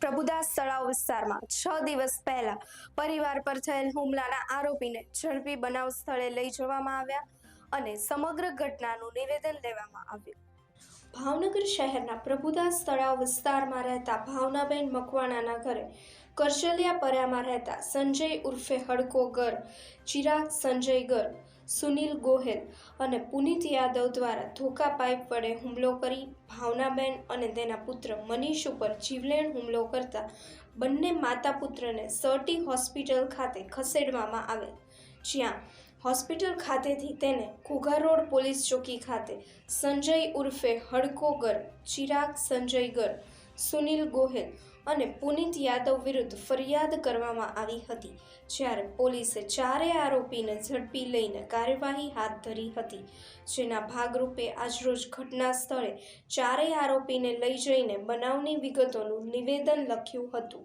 પ્રભુદાસ તળાવ વિસ્તારમાં છ દિવસ પહેલા પરિવાર પર થયેલ હુમલાના આરોપીને ઝડપી બનાવ સ્થળે લઈ જવામાં આવ્યા અને સમગ્ર ઘટનાનું નિવેદન લેવામાં આવ્યું. ભાવનગર શહેરના પ્રભુદાસ તળાવ વિસ્તારમાં રહેતા ભાવનાબેન મકવાણાના ઘરે કરચલિયા પર્યામાં રહેતા સંજય ઉર્ફે હડકો ગર, ચિરાગ સંજય ગર સુનિલ ગોહેલ અને પુનિત યાદવ દ્વારા ધોકા પાઇપ વડે હુમલો કરી ભાવનાબેન અને તેના પુત્ર મનીષ ઉપર જીવલેણ હુમલો કરતા બંને માતા પુત્રને સર્ટી હોસ્પિટલ ખાતે ખસેડવામાં આવેલ. જ્યાં હોસ્પિટલ ખાતેથી તેને ઘોઘા રોડ પોલીસ ચોકી ખાતે સંજય ઉર્ફે હડકો ગર ચિરાગ સંજય ગર સુનિલ ગોહેલ અને પુનિત યાદવ વિરુદ્ધ ફરિયાદ કરવામાં આવી હતી, જ્યારે પોલીસે ચારેય આરોપીને ઝડપી લઈને કાર્યવાહી હાથ ધરી હતી, જેના ભાગરૂપે આજરોજ ઘટના સ્થળે ચારેય આરોપીને લઈ જઈને બનાવની વિગતોનું નિવેદન લખ્યું હતું.